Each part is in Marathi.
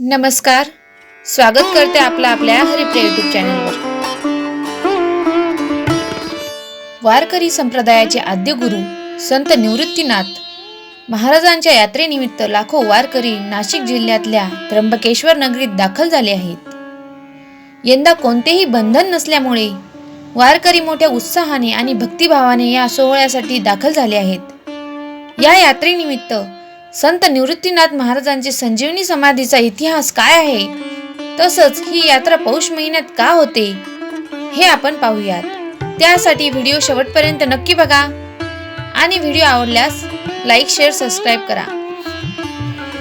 नमस्कार. स्वागत करते आपलं आपल्या हरिप्रिय युट्यूब चॅनलवर वारकरी संप्रदायाचे आद्य गुरु संत निवृत्तीनाथ महाराजांच्या यात्रेनिमित्त लाखो वारकरी नाशिक जिल्ह्यातल्या त्र्यंबकेश्वर नगरीत दाखल झाले आहेत. यंदा कोणतेही बंधन नसल्यामुळे वारकरी मोठ्या उत्साहाने आणि भक्तिभावाने या सोहळ्यासाठी दाखल झाले आहेत. या यात्रेनिमित्त संत निवृत्तीनाथ महाराजांची संजीवनी समाधीचा इतिहास काय आहे? तसंच ही यात्रा पौष महिन्यात का होते? हे आपण पाहूयात. त्यासाठी व्हिडिओ शेवटपर्यंत नक्की बघा. आणि व्हिडिओ आवडल्यास लाईक शेअर सबस्क्राईब करा.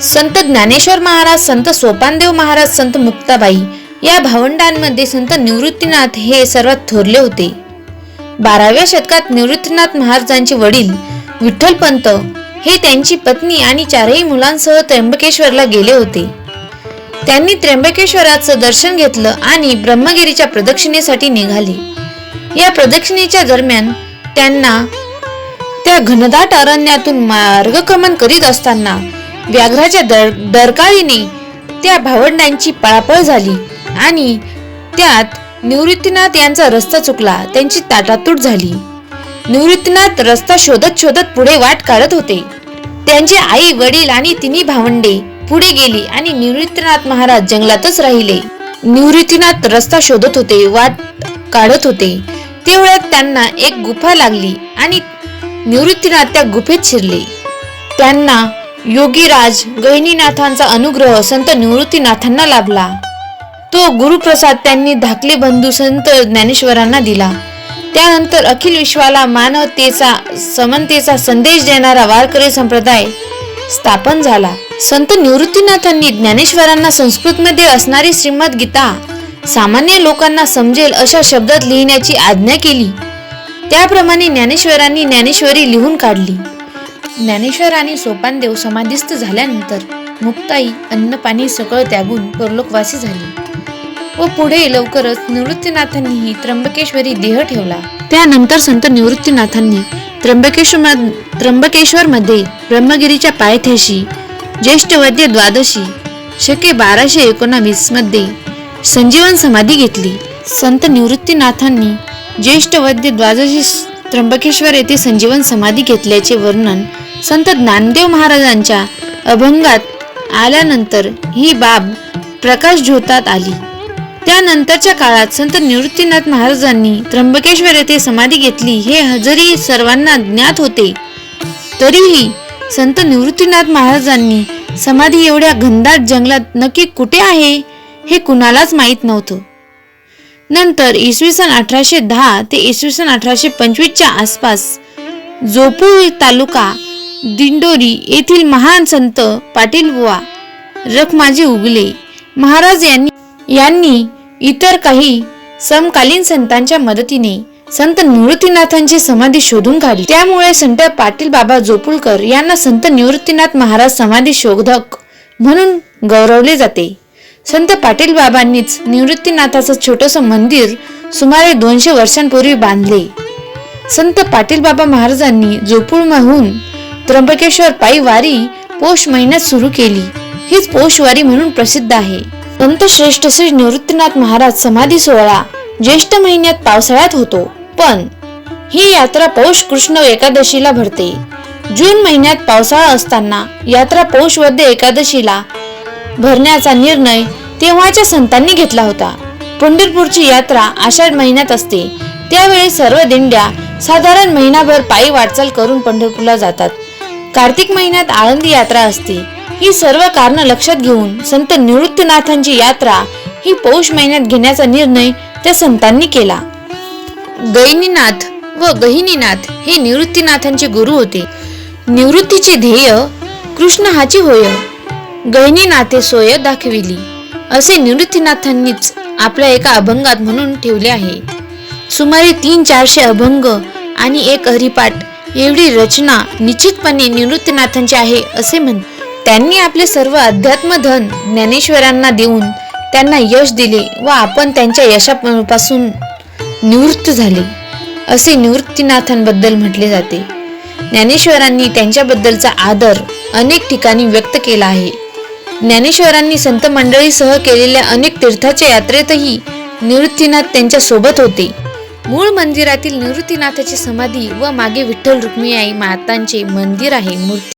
संत ज्ञानेश्वर महाराज संत सोपानदेव महाराज संत मुक्ताबाई या भावंडांमध्ये संत निवृत्तीनाथ हे सर्वात थोरले होते. बाराव्या शतकात निवृत्तीनाथ महाराजांचे वडील विठ्ठलपंत हे त्यांची पत्नी आणि चारही मुलांसह त्र्यंबकेश्वरला गेले होते. त्यांनी त्र्यंबकेश्वराचं दर्शन घेतलं आणि ब्रह्मगिरीच्या प्रदक्षिणेसाठी निघाले. या प्रदक्षिणेच्या दरम्यान त्यांना त्या घनदाट अरण्यातून मार्गक्रमण करीत असताना व्याघ्राच्या दर डरकाळीने त्या भावंडांची पळापळ झाली आणि त्यात निवृत्तीनाथ यांचा रस्ता चुकला त्यांची ताटातूट झाली. निवृत्तीनाथ रस्ता शोधत शोधत पुढे वाट काढत होते. त्यांचे आई वडील आणि तिन्ही भावंडे पुढे गेली आणि निवृत्तीनाथ महाराज जंगलातच राहिले. निवृत्तीनाथ रस्ता शोधत होते वाट काढत होते. तेवढ्यात त्यांना एक गुफा लागली आणि निवृत्तीनाथ त्या गुफेत शिरले. त्यांना योगीराज गहिनीनाथांचा अनुग्रह संत निवृत्तीनाथांना लाभला. तो गुरुप्रसाद त्यांनी धाकले बंधू संत ज्ञानेश्वरांना दिला. त्यानंतर अखिल विश्वाला मानवतेचा समनतेचा संदेश देणारा वारकरी संप्रदाय स्थापन झाला. संत निवृत्तीनाथांनी ज्ञानेश्वरांना संस्कृतमध्ये असणारी श्रीमद गीता सामान्य लोकांना समजेल अशा शब्दात लिहिण्याची आज्ञा केली. त्याप्रमाणे ज्ञानेश्वरांनी ज्ञानेश्वरी लिहून काढली. ज्ञानेश्वर आणि सोपानदेव समाधिस्थ झाल्यानंतर मुक्ताई अन्नपाणी सगळं त्यागून परलोकवासी झाली. व पुढे लवकरच निवृत्तीनाथांनीही त्र्यंबकेश्वरी देह ठेवला. त्यानंतर संत निवृत्तीनाथांनी त्र्यंबकेश्वर त्र्यंबकेश्वर मध्ये ब्रह्मगिरीच्या पायथ्याशी ज्येष्ठ वद्य द्वादशी शके बाराशे एकोणावीसमध्ये संजीवन समाधी घेतली. संत निवृत्तीनाथांनी ज्येष्ठ वद्य द्वादशी त्र्यंबकेश्वर येथे संजीवन समाधी घेतल्याचे वर्णन संत ज्ञानदेव महाराजांच्या अभंगात आल्यानंतर ही बाब प्रकाश झोतात आली. त्यानंतरच्या काळात संत निवृत्तीनाथ महाराजांनी त्र्यंबकेश्वर येथे समाधी घेतली. हे हजरी सर्वांना ज्ञात होते. तरीही संत निवृत्तीनाथ महाराजांनी समाधी एवढ्या घनदाट जंगलात नक्की कुठे आहे हे कुणालाच माहीत नव्हतं. नंतर इसवी सन अठराशे दहा ते इसवी सन अठराशे पंचवीसच्या आसपास जोपूर तालुका दिंडोरी येथील महान संत पाटील बुवा रखमाजी उगले महाराज यांनी यांनी इतर काही समकालीन संतांच्या मदतीने संत निवृत्तीनाथांची समाधी शोधून काढली. त्यामुळे संत पाटील बाबा जोपुलकर यांना संत निवृत्तीनाथ महाराज समाधी शोधक म्हणून गौरवले जाते. संत पाटील बाबांनीच निवृत्तीनाथाचं छोटस मंदिर सुमारे दोनशे वर्षांपूर्वी बांधले. संत पाटील बाबा महाराजांनी जोपूरमहून त्र्यंबकेश्वर पायी वारी पोष महिन्यात सुरू केली. हीच पोष वारी म्हणून प्रसिद्ध आहे. संतश्रेष्ठ श्री निवृत्तीनाथ महाराज समाधी सोहळा ज्येष्ठ महिन्यात पावसाळ्यात होतो. पण ही यात्रा पौष कृष्ण एकादशीला भरते. जून महिन्यात पावसाळा असताना यात्रा पौष वद्य एकादशीला भरण्याचा निर्णय तेव्हाच्या संतांनी घेतला होता. पंढरपूरची यात्रा आषाढ महिन्यात असते. त्यावेळी सर्व दिंड्या साधारण महिनाभर पायी वाटचाल करून पंढरपूरला जातात. कार्तिक महिन्यात आळंदी यात्रा असते. ही सर्व कारण लक्षात घेऊन संत निवृत्तीनाथांची यात्रा ही पौष महिन्यात घेण्याचा निर्णय त्या संतांनी केला. गैनीनाथ व गहिनीनाथ हे निवृत्तीनाथांचे गुरु होते. निवृत्तीचे ध्येय कृष्ण हाची होय. गहिनीनाथे सोय दाखविली. असे निवृत्तीनाथांनीच आपल्या एका अभंगात म्हणून ठेवले आहे. सुमारे तीन चारशे अभंग आणि एक हरिपाठ एवढी रचना निश्चितपणे निवृत्तीनाथांची आहे असे म्हण त्यांनी आपले सर्व अध्यात्म धन ज्ञानेश्वरांना देऊन त्यांना यश दिले व आपण त्यांच्या यशापासून निवृत्त झाले. असे निवृत्तीनाथांबद्दल म्हटले जाते. ज्ञानेश्वरांनी त्यांच्याबद्दलचा आदर अनेक ठिकाणी व्यक्त केला आहे. ज्ञानेश्वरांनी संत मंडळीसह केलेल्या अनेक तीर्थाच्या यात्रेतही निवृत्तीनाथ त्यांच्यासोबत होते. मूळ मंदिरातील निवृत्तीनाथाची समाधी व मागे विठ्ठल रुक्मिणी आई मातांचे मंदिर आहे मूर्ती